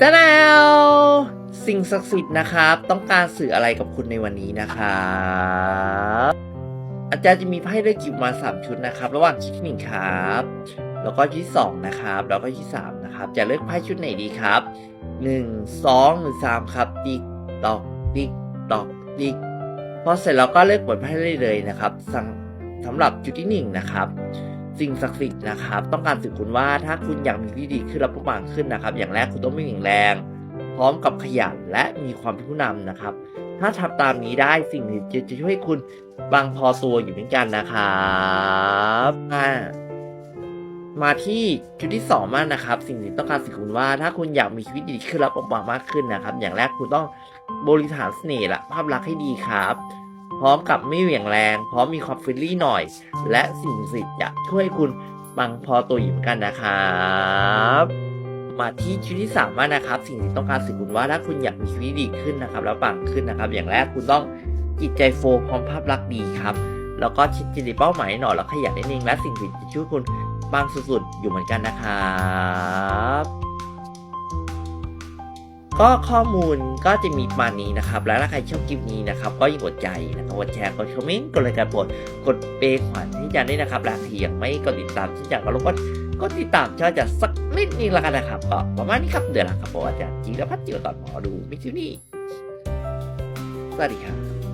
จ้าแล้วสิ่งศักดิ์สิทธิ์นะครับ ต้องการสื่ออะไรกับคุณในวันนี้นะครับอาจารย์จะมีไพ่เลือกกิบมาสามชุดนะครับ ระหว่างชุดที่หนึ่งครับ แล้วก็ชุดที่สองนะครับ แล้วก็ชุดที่สามนะครับ จะเลือกไพ่ชุดไหนดีครับหนึ่งสองหรือสามครับ ติ๊กตอกติ๊กตอกติ๊กพอเสร็จแล้วก็เลือกเปิดไพ่ได้เลยนะครับสำหรับชุดที่หนึ่งนะครับ สิ่งศักดิ์สิทธิ์นะครับ ต้องการสื่อคุณว่าถ้าคุณอยากมีที่ดีขึ้นและประมาณขึ้นนะครับ อย่างแรกคุณต้องไม่แข็งแรง พร้อมกับขยันและมีความเป็นผู้นำนะครับ ถ้าทำตามนี้ได้สิ่งนี้จะจะช่วยคุณบางพอตัวอยู่เหมือนกันนะครับอ่ามาที่จุดที่สองมากนะครับ สิ่งที่ต้องการสื่อคุณว่า ถ้าคุณอยากมีชีวิตดีขึ้นและประมาณมากขึ้นนะครับ อย่างแรกคุณต้องบริหารเสน่ห์และภาพลักษณ์ให้ดีครับ พร้อมกับไม่เหวี่ยงแรง พร้อมมีความเฟรนลี่หน่อย และสิ่งสิทธิ์จะช่วยคุณบังพอตัวอยู่เหมือนกันนะครับมาที่ชุดที่สามนะครับ สิ่งที่ต้องการสื่อคุณว่าถ้าคุณอยากมีชีวิตดีขึ้นนะครับ แล้วปังขึ้นนะครับ อย่างแรกคุณต้องจิตใจโฟพร้อมภาพลักษณ์ดีครับ แล้วก็ชิดจิตเป้าหมายหน่อยแล้วขยันนิดนึงและสิ่งที่จะช่วยคุณปังสุดๆอยู่เหมือนกันนะครับ ก็ข้อมูลก็จะมีประมาณนี้นะครับ แล้วถ้าใครชอบคลิปนี้นะครับ ก็อย่ากดใจนะครับกดแชร์กดคอมเมนต์กดไลค์กดโปรดกดเปย์ขวัญที่จะได้นะครับและที่ยังไม่กดติดตามที่อยากก็รบกวนกดติดตามช่องจะสักนิดนึงละกันนะครับก็ประมาณนี้ครับเดี๋ยวหลังครับผมอาะว่าจะจีรพัฒน์จิวตอนหมอดูมิทิวนี่สวัสดีครับ